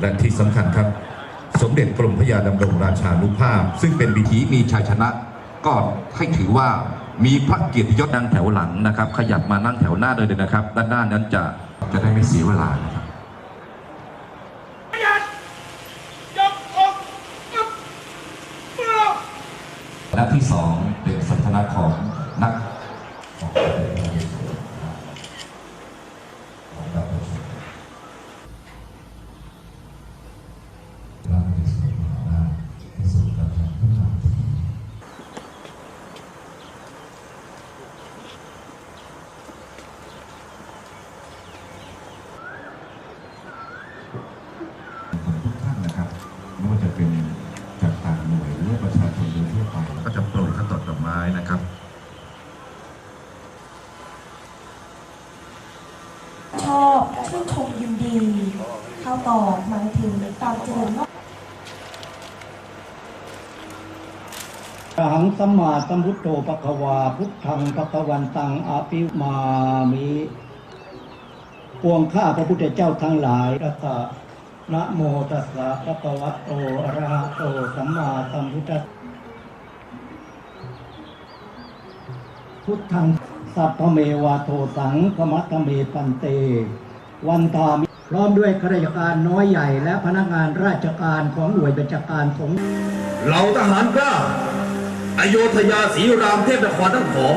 และที่สำคัญครับ สมเด็จกรมพระยาดำรงราชานุภาพ ซึ่งเป็นวิธีมีชัยชนะ ก็ให้ถือว่ามีพระเกียรติยศนั่งแถวหลังนะครับ ขยับมานั่งแถวหน้าเลยนะครับ ด้านหน้านั้นจะจะได้ไม่เสียเวลานะครับและที่สองเป็นสันทนาของนัก ทุกท่านนะครับไม่ว่าจะเป็นจากต่างหน่วยหรือว่าประ ชาชนโดยทั่วไปก็จะโปรยข้าวตอกดอกไม้นะครับชอบชื่นชมยินดี เข้าตอบหมายถึงการเจริญงอก อร หังสัมมาสัมพุทโธปะควา พุทธังปะคะวันตังอาภิมามิปวงข้าพระพุทธเจ้าทั้งหลายรัตะนะโมตัสสะภะคะวะโตอะรหะโตสัมมาสัมพุทธพุทธังสัพพเมวาโทสังขมัตเมปันเต วันทามิพร้อมด้วยข้าราชการน้อยใหญ่และพนักงานราชการของหน่วยบัญชาการสงเหล่าทหารกล้า อโยธยาศรีรามเทพนครทั้งของ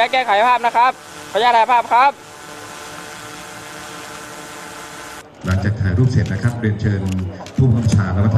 ญาตแก้ไขภาพนะครับขออนุญาตถ่ายภาพครับ หลังจากถ่ายรูปเสร็จนะครับ เรียนเชิญผู้บัญชาและวัฒ